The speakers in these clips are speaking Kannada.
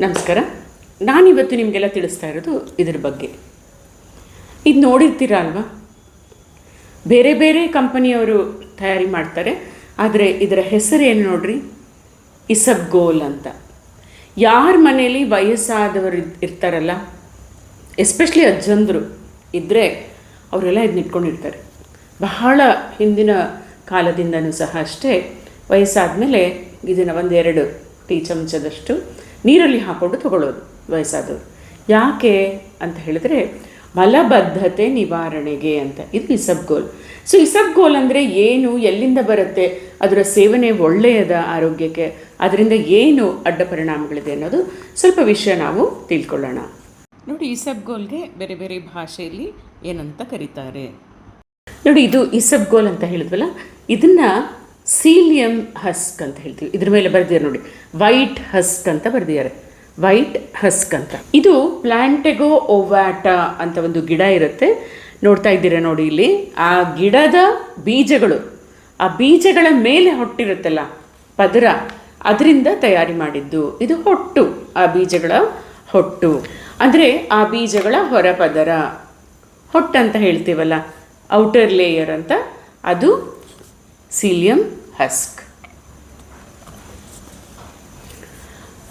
ನಮಸ್ಕಾರ. ನಾನಿವತ್ತು ನಿಮಗೆಲ್ಲ ತಿಳಿಸ್ತಾ ಇರೋದು ಇದ್ರ ಬಗ್ಗೆ. ಇದು ನೋಡಿರ್ತೀರ ಅಲ್ವಾ? ಬೇರೆ ಬೇರೆ ಕಂಪನಿಯವರು ತಯಾರಿ ಮಾಡ್ತಾರೆ. ಆದರೆ ಇದರ ಹೆಸರು ಏನು ನೋಡ್ರಿ ಇಸಬ್ಗೋಲ್ ಅಂತ. ಯಾರ ಮನೆಯಲ್ಲಿ ವಯಸ್ಸಾದವರು ಇರ್ತಾರಲ್ಲ, ಎಸ್ಪೆಷಲಿ ಅಜ್ಜಂದರು ಇದ್ದರೆ ಅವರೆಲ್ಲ ಇದನ್ನ ಇಟ್ಕೊಂಡಿರ್ತಾರೆ. ಬಹಳ ಹಿಂದಿನ ಕಾಲದಿಂದನೂ ಸಹ ಅಷ್ಟೇ ವಯಸ್ಸಾದ ಮೇಲೆ ಇದನ್ನು ಒಂದೆರಡು ಟೀ ಚಮಚದಷ್ಟು ನೀರಲ್ಲಿ ಹಾಕ್ಕೊಂಡು ತಗೊಳ್ಳೋದು ವಯಸ್ಸಾದವರು. ಯಾಕೆ ಅಂತ ಹೇಳಿದ್ರೆ ಮಲಬದ್ಧತೆ ನಿವಾರಣೆಗೆ ಅಂತ. ಇದು ಇಸಬ್ಗೋಲ್ ಸೊ ಇಸಬ್ಗೋಲ್ ಅಂದರೆ ಏನು ಎಲ್ಲಿಂದ ಬರುತ್ತೆ ಅದರ ಸೇವನೆ ಒಳ್ಳೆಯದ ಆರೋಗ್ಯಕ್ಕೆ ಅದರಿಂದ ಏನು ಅಡ್ಡ ಪರಿಣಾಮಗಳಿದೆ ಅನ್ನೋದು ಸ್ವಲ್ಪ ವಿಷಯ ನಾವು ತಿಳ್ಕೊಳ್ಳೋಣ. ನೋಡಿ ಇಸಬ್ಗೋಲ್ಗೆ ಬೇರೆ ಬೇರೆ ಭಾಷೆಯಲ್ಲಿ ಏನಂತ ಕರೀತಾರೆ? ನೋಡಿ ಇದು ಇಸಬ್ಗೋಲ್ ಅಂತ ಹೇಳಿದ್ವಲ್ಲ ಇದನ್ನ ಸೀಲಿಯಂ ಹಸ್ಕ್ ಅಂತ ಹೇಳ್ತೀವಿ. ಇದ್ರ ಮೇಲೆ ಬರೆದಿದ್ದಾರೆ ನೋಡಿ. ವೈಟ್ ಹಸ್ಕ್ ಅಂತ ಬರೆದಿದ್ದಾರೆ. ವೈಟ್ ಹಸ್ಕ್ ಅಂತ. ಇದು ಪ್ಲಾಂಟೆಗೋ ಓವ್ಯಾಟ ಅಂತ ಒಂದು ಗಿಡ ಇರುತ್ತೆ. ನೋಡ್ತಾ ಇದ್ದೀರಾ ನೋಡಿ ಇಲ್ಲಿ. ಆ ಗಿಡದ ಬೀಜಗಳು, ಆ ಬೀಜಗಳ ಮೇಲೆ ಹೊಟ್ಟಿರುತ್ತಲ್ಲ ಪದರ, ಅದರಿಂದ ತಯಾರಿ ಮಾಡಿದ್ದು. ಇದು ಹೊಟ್ಟು, ಆ ಬೀಜಗಳ ಹೊಟ್ಟು. ಅಂದರೆ ಆ ಬೀಜಗಳ ಹೊರ ಪದರ ಹೊಟ್ಟು ಅಂತ ಹೇಳ್ತೀವಲ್ಲ, ಔಟರ್ ಲೇಯರ್ ಅಂತ. ಅದು ಸೀಲಿಯಂ ಹಸ್ಕ್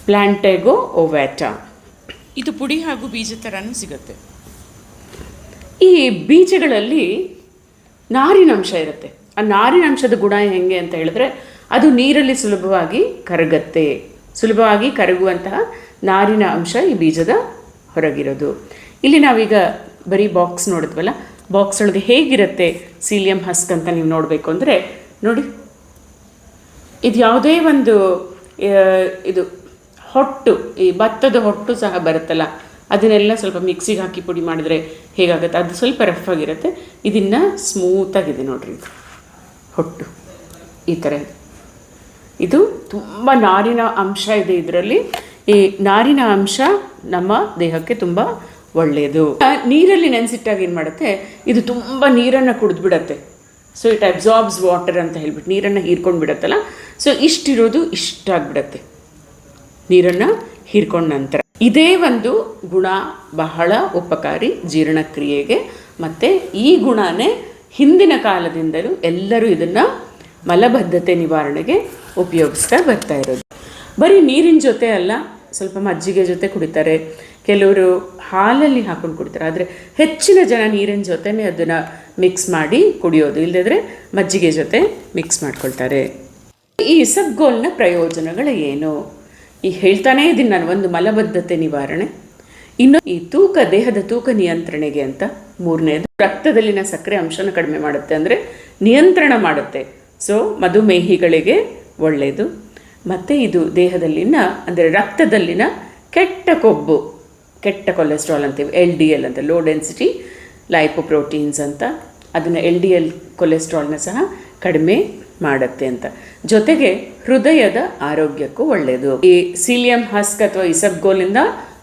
ಪ್ಲಾಂಟೆಗೋ ಓವ್ಯಾಟಾ ಇದು ಪುಡಿ ಹಾಗೂ ಬೀಜ ಥರನೂ ಸಿಗುತ್ತೆ. ಈ ಬೀಜಗಳಲ್ಲಿ ನಾರಿನಂಶ ಇರುತ್ತೆ. ಆ ನಾರಿನಂಶದ ಗುಣ ಹೆಂಗೆ ಅಂತ ಹೇಳಿದ್ರೆ ಅದು ನೀರಲ್ಲಿ ಸುಲಭವಾಗಿ ಕರಗತ್ತೆ. ಸುಲಭವಾಗಿ ಕರಗುವಂತಹ ನಾರಿನ ಅಂಶ ಈ ಬೀಜದ ಹೊರಗಿರೋದು. ಇಲ್ಲಿ ನಾವೀಗ ಬರೀ ಬಾಕ್ಸ್ ನೋಡಿದ್ವಲ್ಲ? ಬಾಕ್ಸ್ ಒಳಗೆ ಹೇಗಿರುತ್ತೆ? ಸೀಲಿಯಂ ಹಸ್ಕ್ ಅಂತ ನೀವು ನೋಡಬೇಕು ಅಂದರೆ ನೋಡಿ. ಇದು ಯಾವುದೇ ಒಂದು ಇದು ಹೊಟ್ಟು, ಈ ಭತ್ತದ ಹೊಟ್ಟು ಸಹ ಬರುತ್ತಲ್ಲ, ಅದನ್ನೆಲ್ಲ ಸ್ವಲ್ಪ ಮಿಕ್ಸಿಗೆ ಹಾಕಿ ಪುಡಿ ಮಾಡಿದರೆ ಹೇಗಾಗುತ್ತೆ? ಅದು ಸ್ವಲ್ಪ ರಫ್ ಆಗಿರುತ್ತೆ. ಇದನ್ನು ಸ್ಮೂತಾಗಿದೆ ನೋಡಿರಿ ಇದು. ಹೊಟ್ಟು. ಈ ಥರ ಇದೆ. ತುಂಬ ನಾರಿನ ಅಂಶ ಇದೆ ಇದರಲ್ಲಿ. ಈ ನಾರಿನ ಅಂಶ ನಮ್ಮ ದೇಹಕ್ಕೆ ತುಂಬ ಒಳ್ಳೆಯದು. ನೀರಲ್ಲಿ ನೆನೆಸಿಟ್ಟಾಗ ಏನು ಮಾಡುತ್ತೆ? ಇದು ತುಂಬ ನೀರನ್ನು ಕುಡಿದ್ಬಿಡತ್ತೆ. ಸೊ ಇಟ್ ಅಬ್ಸಾರ್ಬ್ಸ್ ವಾಟರ್ ಅಂತ ಹೇಳ್ಬಿಟ್ಟು ನೀರನ್ನು ಹೀರ್ಕೊಂಡು ಬಿಡತ್ತಲ್ಲ? ಸೊ ಇಷ್ಟಿರೋದು ಇಷ್ಟ ಆಗಿಬಿಡತ್ತೆ. ನೀರನ್ನು ಹೀರ್ಕೊಂಡ ನಂತರ. ಇದೇ ಒಂದು ಗುಣ ಬಹಳ ಉಪಕಾರಿ ಜೀರ್ಣಕ್ರಿಯೆಗೆ. ಮತ್ತು ಈ ಗುಣನೇ ಹಿಂದಿನ ಕಾಲದಿಂದಲೂ ಎಲ್ಲರೂ ಇದನ್ನು ಮಲಬದ್ಧತೆ ನಿವಾರಣೆಗೆ ಉಪಯೋಗಿಸ್ತಾ ಬರ್ತಾ ಇರೋದು. ಬರೀ ನೀರಿನ ಜೊತೆ ಅಲ್ಲ, ಸ್ವಲ್ಪ ಮಜ್ಜಿಗೆ ಜೊತೆ ಕುಡಿತಾರೆ. ಕೆಲವರು ಹಾಲಲ್ಲಿ ಹಾಕೊಂಡು ಕುಡಿತಾರೆ. ಆದರೆ ಹೆಚ್ಚಿನ ಜನ ನೀರಿನ ಜೊತೆನೇ ಅದನ್ನು ಮಿಕ್ಸ್ ಮಾಡಿ ಕುಡಿಯೋದು ಇಲ್ಲದಿದ್ರೆ ಮಜ್ಜಿಗೆ ಜೊತೆ ಮಿಕ್ಸ್ ಮಾಡ್ಕೊಳ್ತಾರೆ. ಈ ಇಸಬ್ಗೋಲ್ನ ಪ್ರಯೋಜನಗಳು ಏನು? ಈ ಹೇಳ್ತಾನೇ ಇದ್ದೀನಿ ನಾನು, ಒಂದು ಮಲಬದ್ಧತೆ ನಿವಾರಣೆ. ಇನ್ನು ಈ ತೂಕ, ದೇಹದ ತೂಕ ನಿಯಂತ್ರಣೆಗೆ ಅಂತ ಮೂರನೇದು. ರಕ್ತದಲ್ಲಿನ ಸಕ್ಕರೆ ಅಂಶನ ಕಡಿಮೆ ಮಾಡುತ್ತೆ ಅಂದರೆ ನಿಯಂತ್ರಣ ಮಾಡುತ್ತೆ. ಸೊ ಮಧುಮೇಹಿಗಳಿಗೆ ಒಳ್ಳೆಯದು ಮತ್ತು ಇದು ದೇಹದಲ್ಲಿನ, ಅಂದರೆ ರಕ್ತದಲ್ಲಿನ ಕೆಟ್ಟ ಕೊಬ್ಬು, ಕೆಟ್ಟ ಕೊಲೆಸ್ಟ್ರಾಲ್ ಅಂತೀವಿ ಎಲ್ ಡಿ ಎಲ್ ಅಂತ ಲೋ ಡೆನ್ಸಿಟಿ ಲೈಪೋಪ್ರೋಟೀನ್ಸ್ ಅಂತ. ಅದನ್ನು ಎಲ್ ಡಿ ಎಲ್ ಕೊಲೆಸ್ಟ್ರಾಲ್ನ ಸಹ ಕಡಿಮೆ ಮಾಡುತ್ತೆ ಅಂತ. ಜೊತೆಗೆ ಹೃದಯದ ಆರೋಗ್ಯಕ್ಕೂ ಒಳ್ಳೆಯದು ಈ ಸೀಲಿಯಂ ಹಸ್ಕ್ ಅಥವಾ ಇಸಬ್ಗೋಲಿಂದ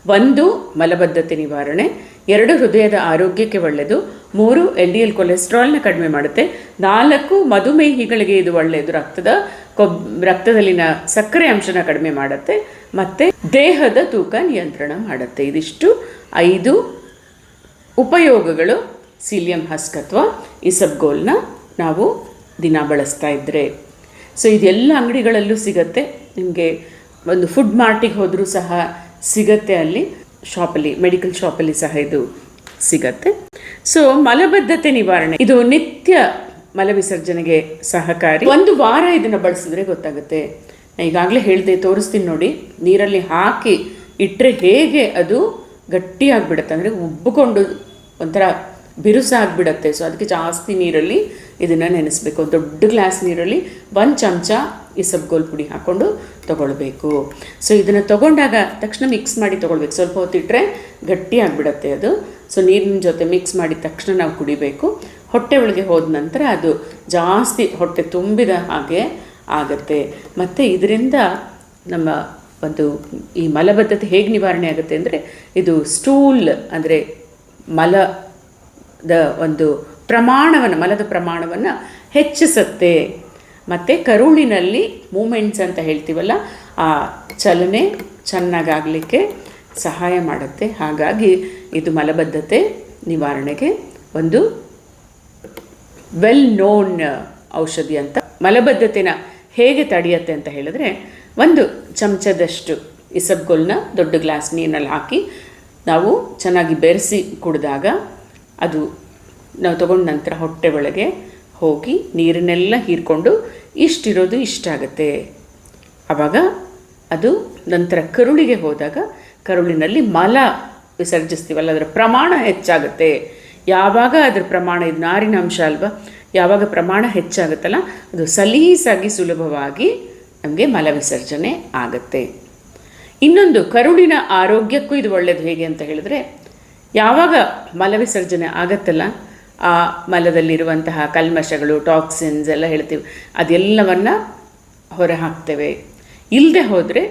ಒಂದು ಮಲಬದ್ಧತೆ ನಿವಾರಣೆ, ಎರಡು ಹೃದಯದ ಆರೋಗ್ಯಕ್ಕೆ ಒಳ್ಳೆಯದು ಮೂರು ಎಲ್ ಡಿ ಎಲ್ ಕೊಲೆಸ್ಟ್ರಾಲ್ನ ಕಡಿಮೆ ಮಾಡುತ್ತೆ. ನಾಲ್ಕು ಮಧುಮೇಹಿಗಳಿಗೆ ಇದು ಒಳ್ಳೆಯದು ರಕ್ತದ ಕೊಬ್, ರಕ್ತದಲ್ಲಿನ ಸಕ್ಕರೆ ಅಂಶನ ಕಡಿಮೆ ಮಾಡುತ್ತೆ. ಮತ್ತು ದೇಹದ ತೂಕ ನಿಯಂತ್ರಣ ಮಾಡುತ್ತೆ. ಇದಿಷ್ಟು ಐದು ಉಪಯೋಗಗಳು. ಸೀಲಿಯಂ ಹಸ್ಕ್ ಅಥವಾ ಇಸಬ್ಗೋಲ್ನ ನಾವು ದಿನ ಬಳಸ್ತಾ ಇದ್ದರೆ ಸೊ, ಇದೆಲ್ಲ ಅಂಗಡಿಗಳಲ್ಲೂ ಸಿಗತ್ತೆ. ನಿಮಗೆ ಒಂದು ಫುಡ್ ಮಾರ್ಟಿಗೆ ಹೋದರೂ ಸಹ ಸಿಗತ್ತೆ ಅಲ್ಲಿ. ಶಾಪಲ್ಲಿ, ಮೆಡಿಕಲ್ ಶಾಪಲ್ಲಿ ಸಹ ಇದು ಸಿಗತ್ತೆ. ಸೊ, ಮಲಬದ್ಧತೆ ನಿವಾರಣೆ. ಇದು ನಿತ್ಯ ಮಲವಿಸರ್ಜನೆಗೆ ಸಹಕಾರಿ. ಒಂದು ವಾರ ಇದನ್ನು ಬಳಸಿದ್ರೆ ಗೊತ್ತಾಗುತ್ತೆ. ಈಗಾಗಲೇ ಹೇಳಿದೆ, ತೋರಿಸ್ತೀನಿ ನೋಡಿ. ನೀರಲ್ಲಿ ಹಾಕಿ ಇಟ್ಟರೆ ಹೇಗೆ ಅದು ಗಟ್ಟಿಯಾಗಿಬಿಡುತ್ತೆ. ಅಂದರೆ ಉಬ್ಬಿಕೊಂಡು ಒಂಥರ ಬಿರುಸಾಗ್ಬಿಡತ್ತೆ. ಸೊ ಅದಕ್ಕೆ ಜಾಸ್ತಿ ನೀರಲ್ಲಿ ಇದನ್ನು ನೆನೆಸ್ಬೇಕು. ದೊಡ್ಡ ಗ್ಲಾಸ್ ನೀರಲ್ಲಿ ಒಂದು ಚಮಚ ಈ ಸಬ್ಗೋಲ್ ಪುಡಿ ಹಾಕ್ಕೊಂಡು ತೊಗೊಳ್ಬೇಕು. ಸೊ ಇದನ್ನು ತೊಗೊಂಡಾಗ ತಕ್ಷಣ ಮಿಕ್ಸ್ ಮಾಡಿ ತೊಗೊಳ್ಬೇಕು. ಸ್ವಲ್ಪ ಹೊತ್ತಿಟ್ಟರೆ ಗಟ್ಟಿ ಆಗಿಬಿಡತ್ತೆ ಅದು. ಸೊ ನೀರಿನ ಜೊತೆ ಮಿಕ್ಸ್ ಮಾಡಿದ ತಕ್ಷಣ ನಾವು ಕುಡಿಬೇಕು. ಹೊಟ್ಟೆ ಒಳಗೆ ಹೋದ ನಂತರ ಅದು ಜಾಸ್ತಿ ಹೊಟ್ಟೆ ತುಂಬಿದ ಹಾಗೆ ಆಗುತ್ತೆ. ಮತ್ತು ಇದರಿಂದ ನಮ್ಮ ಒಂದು ಈ ಮಲಬದ್ಧತೆ ಹೇಗೆ ನಿವಾರಣೆ ಆಗುತ್ತೆ ಅಂದರೆ ಇದು ಸ್ಟೂಲ್ ಅಂದರೆ ಮಲದ ಒಂದು ಪ್ರಮಾಣವನ್ನು, ಮಲದ ಪ್ರಮಾಣವನ್ನು ಹೆಚ್ಚಿಸುತ್ತೆ. ಮತ್ತು ಕರುಳಿನಲ್ಲಿ ಮೂಮೆಂಟ್ಸ್ ಅಂತ ಹೇಳ್ತೀವಲ್ಲ, ಆ ಚಲನೆ ಚೆನ್ನಾಗಾಗಲಿಕ್ಕೆ ಸಹಾಯ ಮಾಡುತ್ತೆ. ಹಾಗಾಗಿ ಇದು ಮಲಬದ್ಧತೆ ನಿವಾರಣೆಗೆ ಒಂದು ವೆಲ್ ನೋನ್ ಔಷಧಿ ಅಂತ. ಮಲಬದ್ಧತೆನ ಹೇಗೆ ತಡೆಯುತ್ತೆ ಅಂತ ಹೇಳಿದ್ರೆ, ಒಂದು ಚಮಚದಷ್ಟು ಇಸಬ್ಗೊಲ್ನ ದೊಡ್ಡ ಗ್ಲಾಸ್ ನೀರಿನಲ್ಲಿ ಹಾಕಿ ನಾವು ಚೆನ್ನಾಗಿ ಬೆರೆಸಿ ಕುಡಿದಾಗ ಅದು ನಾವು ತಗೊಂಡ ನಂತರ ಹೊಟ್ಟೆ ಒಳಗೆ ಹೋಗಿ ನೀರನ್ನೆಲ್ಲ ಹೀರ್ಕೊಂಡು ಇಷ್ಟಿರೋದು ಇಷ್ಟಾಗತ್ತೆ ಆವಾಗ ಅದು ನಂತರ ಕರುಳಿಗೆ ಹೋದಾಗ ಕರುಳಿನಲ್ಲಿ ಮಲ ವಿಸರ್ಜಿಸ್ತೀವಲ್ಲ, ಅದರ ಪ್ರಮಾಣ ಹೆಚ್ಚಾಗುತ್ತೆ. ಯಾವಾಗ ಅದರ ಪ್ರಮಾಣ, ಇದು ನಾರಿನ ಅಂಶ ಅಲ್ವಾ, ಯಾವಾಗ ಪ್ರಮಾಣ ಹೆಚ್ಚಾಗುತ್ತಲ್ಲ, ಅದು ಸಲೀಸಾಗಿ ಸುಲಭವಾಗಿ ನಮಗೆ ಮಲ ವಿಸರ್ಜನೆ ಆಗುತ್ತೆ. ಇನ್ನೊಂದು ಕರುಳಿನ ಆರೋಗ್ಯಕ್ಕೂ ಇದು ಒಳ್ಳೆಯದು ಹೇಗೆ ಅಂತ ಹೇಳಿದ್ರೆ, ಯಾವಾಗ ಮಲವಿಸರ್ಜನೆ ಆಗತ್ತಲ್ಲ, ಆ ಮಲದಲ್ಲಿರುವಂತಹ ಕಲ್ಮಶಗಳು, ಟಾಕ್ಸಿನ್ಸ್ ಎಲ್ಲ ಹೇಳ್ತೀವಿ, ಅದೆಲ್ಲವನ್ನು ಹೊರ ಹಾಕ್ತೇವೆ. ಇಲ್ಲದೆ ಹೋದರೆ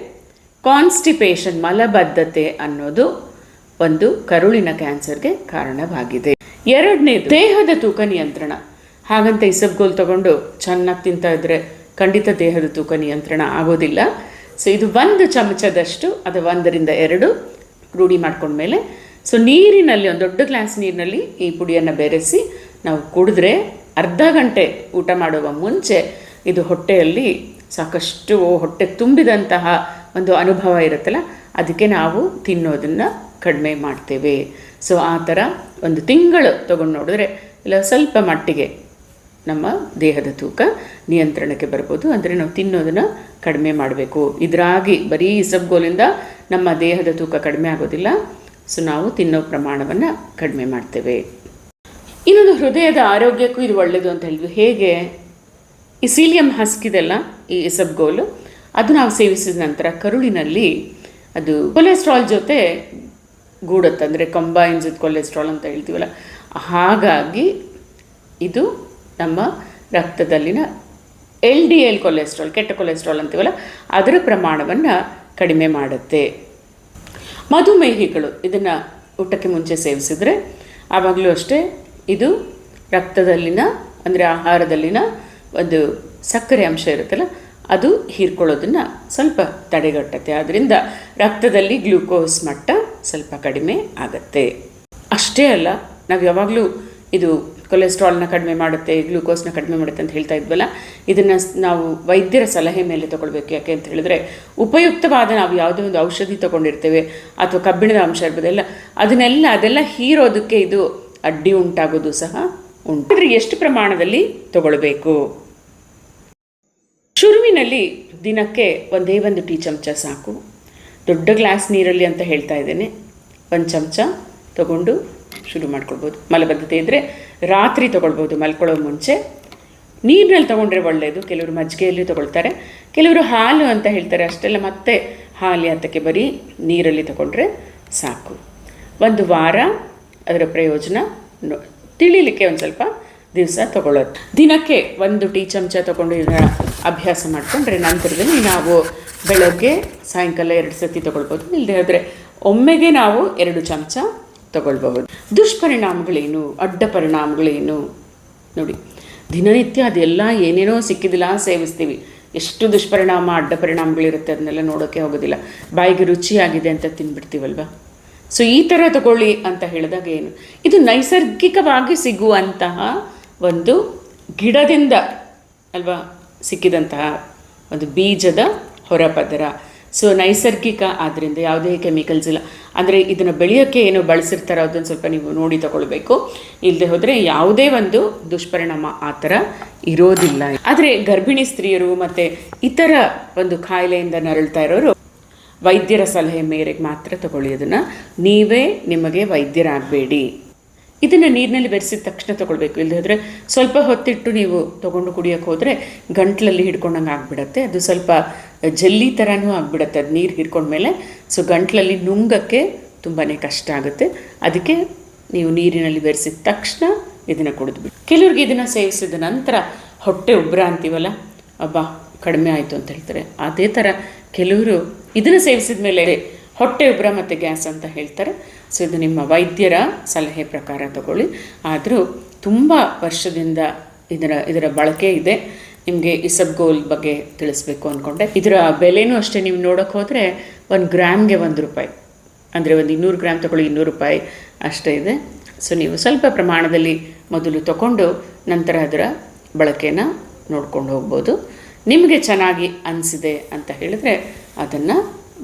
ಕಾನ್ಸ್ಟಿಪೇಷನ್, ಮಲಬದ್ಧತೆ ಅನ್ನೋದು ಒಂದು ಕರುಳಿನ ಕ್ಯಾನ್ಸರ್ಗೆ ಕಾರಣವಾಗಿದೆ. ಎರಡನೇ ದೇಹದ ತೂಕ ನಿಯಂತ್ರಣ. ಹಾಗಂತ ಇಸಬ್ಗೋಲ್ ತಗೊಂಡು ಚೆನ್ನಾಗಿ ತಿಂತಾ ಇದ್ರೆ ಖಂಡಿತ ದೇಹದ ತೂಕ ನಿಯಂತ್ರಣ ಆಗೋದಿಲ್ಲ. ಸೊ ಇದು ಒಂದು ಚಮಚದಷ್ಟು, ಅದು ಒಂದರಿಂದ ಎರಡು ರೂಢಿ ಮಾಡ್ಕೊಂಡ್ಮೇಲೆ ಸೊ ನೀರಿನಲ್ಲಿ, ಒಂದು ದೊಡ್ಡ ಗ್ಲಾಸ್ ನೀರಿನಲ್ಲಿ ಈ ಪುಡಿಯನ್ನು ಬೆರೆಸಿ, ನಾವು ಕುಡಿದ್ರೆ ಅರ್ಧ ಗಂಟೆ ಊಟ ಮಾಡುವ ಮುಂಚೆ ಇದು ಹೊಟ್ಟೆಯಲ್ಲಿ ಸಾಕಷ್ಟು ಹೊಟ್ಟೆ ತುಂಬಿದಂತಹ ಒಂದು ಅನುಭವ ಇರುತ್ತಲ್ಲ, ಅದಕ್ಕೆ ನಾವು ತಿನ್ನೋದನ್ನು ಕಡಿಮೆ ಮಾಡ್ತೇವೆ. ಸೊ ಆ ಥರ ಒಂದು ತಿಂಗಳು ತೊಗೊಂಡು ನೋಡಿದ್ರೆ, ಇಲ್ಲ, ಸ್ವಲ್ಪ ಮಟ್ಟಿಗೆ ನಮ್ಮ ದೇಹದ ತೂಕ ನಿಯಂತ್ರಣಕ್ಕೆ ಬರ್ಬೋದು. ಅಂದರೆ ನಾವು ತಿನ್ನೋದನ್ನು ಕಡಿಮೆ ಮಾಡಬೇಕು. ಇದರಾಗಿ ಬರೀ ಇಸಬ್ಗೋಲಿಂದ ನಮ್ಮ ದೇಹದ ತೂಕ ಕಡಿಮೆ ಆಗೋದಿಲ್ಲ. ಸೊ ನಾವು ತಿನ್ನೋ ಪ್ರಮಾಣವನ್ನು ಕಡಿಮೆ ಮಾಡ್ತೇವೆ. ಇನ್ನೊಂದು ಹೃದಯದ ಆರೋಗ್ಯಕ್ಕೂ ಇದು ಒಳ್ಳೆಯದು ಅಂತ ಹೇಳಿದ್ವಿ. ಹೇಗೆ? ಈ ಸೀಲಿಯಂ ಹಸ್ಕಿದೆಲ್ಲ ಈ ಇಸಬ್ಗೋಲು ಅದು ನಾವು ಸೇವಿಸಿದ ನಂತರ ಕರುಳಿನಲ್ಲಿ ಅದು ಕೊಲೆಸ್ಟ್ರಾಲ್ ಜೊತೆ ಗೂಡುತ್ತೆ. ಅಂದರೆ ಕಂಬೈನ್ಸ್ ಕೊಲೆಸ್ಟ್ರಾಲ್ ಅಂತ ಹೇಳ್ತೀವಲ್ಲ. ಹಾಗಾಗಿ ಇದು ನಮ್ಮ ರಕ್ತದಲ್ಲಿನ ಎಲ್ ಡಿ ಎಲ್ ಕೊಲೆಸ್ಟ್ರಾಲ್, ಕೆಟ್ಟ ಕೊಲೆಸ್ಟ್ರಾಲ್ ಅಂತೀವಲ್ಲ, ಅದರ ಪ್ರಮಾಣವನ್ನು ಕಡಿಮೆ ಮಾಡುತ್ತೆ. ಮಧುಮೇಹಿಗಳು ಇದನ್ನು ಊಟಕ್ಕೆ ಮುಂಚೆ ಸೇವಿಸಿದರೆ, ಆವಾಗಲೂ ಅಷ್ಟೇ ಇದು ರಕ್ತದಲ್ಲಿನ, ಅಂದರೆ ಆಹಾರದಲ್ಲಿನ ಒಂದು ಸಕ್ಕರೆ ಅಂಶ ಇರುತ್ತಲ್ಲ, ಅದು ಹೀರ್ಕೊಳ್ಳೋದನ್ನು ಸ್ವಲ್ಪ ತಡೆಗಟ್ಟುತ್ತೆ. ಆದ್ದರಿಂದ ರಕ್ತದಲ್ಲಿ ಗ್ಲೂಕೋಸ್ ಮಟ್ಟ ಸ್ವಲ್ಪ ಕಡಿಮೆ ಆಗುತ್ತೆ. ಅಷ್ಟೇ ಅಲ್ಲ, ನಾವು ಯಾವಾಗಲೂ ಇದು ಕೊಲೆಸ್ಟ್ರಾಲ್ನ ಕಡಿಮೆ ಮಾಡುತ್ತೆ ಗ್ಲೂಕೋಸ್ನ ಕಡಿಮೆ ಮಾಡುತ್ತೆ ಅಂತ ಹೇಳ್ತಾ ಇದ್ವಲ್ಲ? ಇದನ್ನು ನಾವು ವೈದ್ಯರ ಸಲಹೆ ಮೇಲೆ ತೊಗೊಳ್ಬೇಕು. ಯಾಕೆ ಅಂತ ಹೇಳಿದ್ರೆ, ಉಪಯುಕ್ತವಾದ ನಾವು ಯಾವುದೇ ಒಂದು ಔಷಧಿ ತಗೊಂಡಿರ್ತೇವೆ ಅಥವಾ ಕಬ್ಬಿಣದ ಅಂಶ ಇರ್ಬೋದೆಲ್ಲ, ಅದನ್ನೆಲ್ಲ, ಅದೆಲ್ಲ ಹೀರೋದಕ್ಕೆ ಇದು ಅಡ್ಡಿ ಉಂಟಾಗೋದು ಸಹ ಉಂಟು. ಆದರೆ ಎಷ್ಟು ಪ್ರಮಾಣದಲ್ಲಿ ತಗೊಳ್ಬೇಕು? ಶುರುವಿನಲ್ಲಿ ದಿನಕ್ಕೆ ಒಂದೇ ಒಂದು ಟೀ ಚಮಚ ಸಾಕು. ದೊಡ್ಡ ಗ್ಲಾಸ್ ನೀರಲ್ಲಿ ಅಂತ ಹೇಳ್ತಾ ಇದ್ದೇನೆ. ಒಂದು ಚಮಚ ತಗೊಂಡು ಶುರು ಮಾಡ್ಕೊಳ್ಬೋದು. ಮಲಬದ್ಧತೆ ಇದ್ದರೆ ರಾತ್ರಿ ತೊಗೊಳ್ಬೋದು, ಮಲ್ಕೊಳ್ಳೋ ಮುಂಚೆ. ನೀರಿನಲ್ಲಿ ತೊಗೊಂಡ್ರೆ ಒಳ್ಳೆಯದು ಕೆಲವರು ಮಜ್ಜಿಗೆಯಲ್ಲಿ ತೊಗೊಳ್ತಾರೆ. ಕೆಲವರು ಹಾಲು ಅಂತ ಹೇಳ್ತಾರೆ ಅಷ್ಟೆಲ್ಲ, ಮತ್ತೆ ಹಾಲು ಹತ್ತಕ್ಕೆ ಬರೀ ನೀರಲ್ಲಿ ತೊಗೊಂಡ್ರೆ ಸಾಕು. ಒಂದು ವಾರ ಅದರ ಪ್ರಯೋಜನ ತಿಳಿಲಿಕ್ಕೆ ಒಂದು ಸ್ವಲ್ಪ ದಿವಸ ತೊಗೊಳ್ಳೋದು. ದಿನಕ್ಕೆ ಒಂದು ಟೀ ಚಮಚ ತೊಗೊಂಡು ಇದನ್ನ ಅಭ್ಯಾಸ ಮಾಡಿಕೊಂಡ್ರೆ ನಂತರದಲ್ಲಿ ನಾವು ಬೆಳಗ್ಗೆ ಸಾಯಂಕಾಲ ಎರಡು ಸತಿ ತೊಗೊಳ್ಬೋದು. ಇಲ್ಲದೆ ಆದರೆ ಒಮ್ಮೆಗೆ ನಾವು ಎರಡು ಚಮಚ ತಗೊಳ್ಬಹುದು. ದುಷ್ಪರಿಣಾಮಗಳೇನು? ಅಡ್ಡ ಪರಿಣಾಮಗಳೇನು? ನೋಡಿ, ದಿನನಿತ್ಯ ಅದೆಲ್ಲ ಏನೇನೋ ಸಿಕ್ಕಿದಿಲ್ಲ ಸೇವಿಸ್ತೀವಿ. ಎಷ್ಟು ದುಷ್ಪರಿಣಾಮ, ಅಡ್ಡ ಪರಿಣಾಮಗಳಿರುತ್ತೆ ಅದನ್ನೆಲ್ಲ ನೋಡೋಕ್ಕೆ ಹೋಗೋದಿಲ್ಲ. ಬಾಯಿಗೆ ರುಚಿಯಾಗಿದೆ ಅಂತ ತಿನ್ಬಿಡ್ತೀವಲ್ವ? ಸೊ ಈ ಥರ ತಗೊಳ್ಳಿ ಅಂತ ಹೇಳಿದಾಗ ಏನು? ಇದು ನೈಸರ್ಗಿಕವಾಗಿ ಸಿಗುವಂತಹ ಒಂದು ಗಿಡದಿಂದ ಅಲ್ವಾ ಸಿಕ್ಕಿದಂತಹ ಒಂದು ಬೀಜದ ಹೊರಪದರ. ಸೊ ನೈಸರ್ಗಿಕ ಆದ್ದರಿಂದ ಯಾವುದೇ ಕೆಮಿಕಲ್ಸ್ ಇಲ್ಲ. ಅಂದರೆ ಇದನ್ನು ಬೆಳೆಯೋಕ್ಕೆ ಏನು ಬಳಸಿರ್ತಾರೋ ಅದನ್ನು ಸ್ವಲ್ಪ ನೀವು ನೋಡಿ ತಗೊಳ್ಬೇಕು. ಇಲ್ಲದೆ ಹೋದರೆ ಯಾವುದೇ ಒಂದು ದುಷ್ಪರಿಣಾಮ ಆ ಥರ ಇರೋದಿಲ್ಲ. ಆದರೆ ಗರ್ಭಿಣಿ ಸ್ತ್ರೀಯರು ಮತ್ತು ಇತರ ಒಂದು ಕಾಯಿಲೆಯಿಂದ ನರಳ್ತಾ ಇರೋರು ವೈದ್ಯರ ಸಲಹೆ ಮೇರೆಗೆ ಮಾತ್ರ ತಗೊಳ್ಳಿ ಅದನ್ನು. ನೀವೇ ನಿಮಗೆ ವೈದ್ಯರಾಗಬೇಡಿ. ಇದನ್ನು ನೀರಿನಲ್ಲಿ ಬೆರೆಸಿದ ತಕ್ಷಣ ತೊಗೊಳ್ಬೇಕು. ಇಲ್ಲದ್ರೆ ಸ್ವಲ್ಪ ಹೊತ್ತಿಟ್ಟು ನೀವು ತೊಗೊಂಡು ಕುಡಿಯೋಕೆ ಹೋದರೆ ಗಂಟ್ಲಲ್ಲಿ ಹಿಡ್ಕೊಂಡಂಗೆ ಆಗಿಬಿಡತ್ತೆ. ಅದು ಸ್ವಲ್ಪ ಜಲ್ಲಿ ಥರನೂ ಆಗಿಬಿಡತ್ತೆ. ಅದು ನೀರು ಹಿಡ್ಕೊಂಡ್ಮೇಲೆ ಸೊ ಗಂಟ್ಲಲ್ಲಿ ನುಂಗಕ್ಕೆ ತುಂಬಾ ಕಷ್ಟ ಆಗುತ್ತೆ. ಅದಕ್ಕೆ ನೀವು ನೀರಿನಲ್ಲಿ ಬೆರೆಸಿದ ತಕ್ಷಣ ಇದನ್ನು ಕುಡಿದ್ಬಿಟ್ಟು ಕೆಲವ್ರಿಗೆ ಇದನ್ನು ಸೇವಿಸಿದ ನಂತರ ಹೊಟ್ಟೆ ಉಬ್ಬರ ಅಂತೀವಲ್ಲ? ಅಬ್ಬಾ, ಕಡಿಮೆ ಆಯಿತು ಅಂತ ಹೇಳ್ತಾರೆ. ಅದೇ ಥರ ಕೆಲವರು ಇದನ್ನು ಸೇವಿಸಿದ ಮೇಲೆ ಹೊಟ್ಟೆ ಉಬ್ರ ಮತ್ತು ಗ್ಯಾಸ್ ಅಂತ ಹೇಳ್ತಾರೆ. ಸೊ ಇದು ನಿಮ್ಮ ವೈದ್ಯರ ಸಲಹೆ ಪ್ರಕಾರ ತಗೊಳ್ಳಿ. ಆದರೂ ತುಂಬ ವರ್ಷದಿಂದ ಇದರ ಇದರ ಬಳಕೆ ಇದೆ. ನಿಮಗೆ ಇಸಬ್ಗೋಲ್ ಬಗ್ಗೆ ತಿಳಿಸ್ಬೇಕು ಅಂದ್ಕೊಂಡೆ ಇದರ ಬೆಲೆನೂ ಅಷ್ಟೇ ನೀವು ನೋಡೋಕ್ಕೆ ಹೋದರೆ ಒಂದು ಗ್ರಾಮ್ಗೆ ಒಂದು ರೂಪಾಯಿ. ಅಂದರೆ ಒಂದು ಇನ್ನೂರು ಗ್ರಾಮ್ ತಗೊಳ್ಳಿ, ಇನ್ನೂರು ರೂಪಾಯಿ ಅಷ್ಟೇ ಇದೆ. ಸೊ ನೀವು ಸ್ವಲ್ಪ ಪ್ರಮಾಣದಲ್ಲಿ ಮೊದಲು ತಗೊಂಡು ನಂತರ ಅದರ ಬಳಕೆನ ನೋಡ್ಕೊಂಡು ಹೋಗ್ಬೋದು. ನಿಮಗೆ ಚೆನ್ನಾಗಿ ಅನಿಸಿದೆ ಅಂತ ಹೇಳಿದ್ರೆ ಅದನ್ನು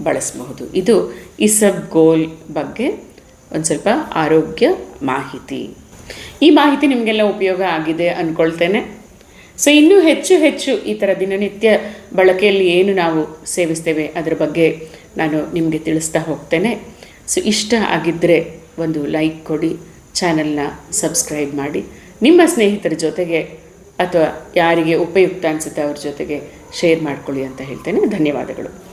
ಬಳಸಬಹುದು. ಇದು ಇಸಬ್ ಗೋಲ್ ಬಗ್ಗೆ ಒಂದು ಸ್ವಲ್ಪ ಆರೋಗ್ಯ ಮಾಹಿತಿ. ಈ ಮಾಹಿತಿ ನಿಮಗೆಲ್ಲ ಉಪಯೋಗ ಆಗಿದೆ ಅಂದ್ಕೊಳ್ತೇನೆ ಸೊ ಇನ್ನೂ ಹೆಚ್ಚು ಹೆಚ್ಚು ಈ ಥರ ದಿನನಿತ್ಯ ಬಳಕೆಯಲ್ಲಿ ಏನು ನಾವು ಸೇವಿಸ್ತೇವೆ ಅದರ ಬಗ್ಗೆ ನಾನು ನಿಮಗೆ ತಿಳಿಸ್ತಾ ಹೋಗ್ತೇನೆ. ಸೊ ಇಷ್ಟ ಆಗಿದ್ದರೆ ಒಂದು ಲೈಕ್ ಕೊಡಿ, ಚಾನಲ್ನ ಸಬ್ಸ್ಕ್ರೈಬ್ ಮಾಡಿ. ನಿಮ್ಮ ಸ್ನೇಹಿತರ ಜೊತೆಗೆ ಅಥವಾ ಯಾರಿಗೆ ಉಪಯುಕ್ತ ಅನಿಸುತ್ತೆ ಅವ್ರ ಜೊತೆಗೆ ಶೇರ್ ಮಾಡ್ಕೊಳ್ಳಿ ಅಂತ ಹೇಳ್ತೇನೆ. ಧನ್ಯವಾದಗಳು.